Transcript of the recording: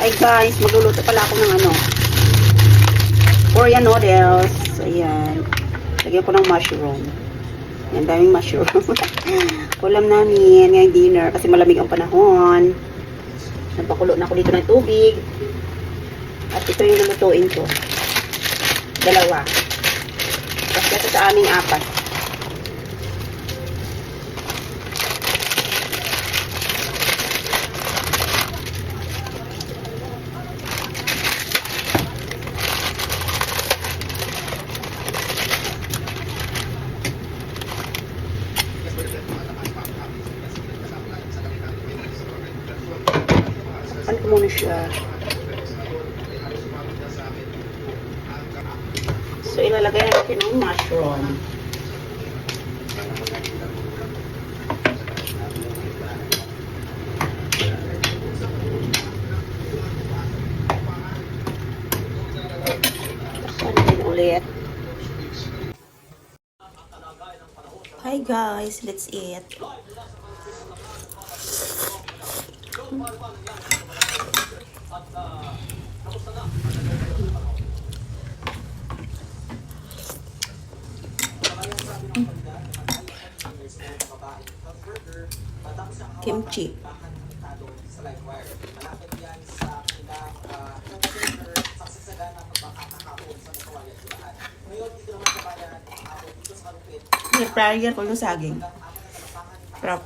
Hi guys, magluluto pala ako ng ano. Korean noodles. Ayan. Lagyan ko ng mushroom. Yan, daming mushroom. Ulam namin ngayong dinner kasi malamig ang panahon. Nagpakulo na ako dito ng tubig. At ito yung lulutuin ko. Dalawa. Kasi sa aming apat. Ano ko muna siya? So, ilalagay na natin ang mushroom. Ulit? Hi guys, let's eat. Kimchi. May fryer ko yung saging. Sarap.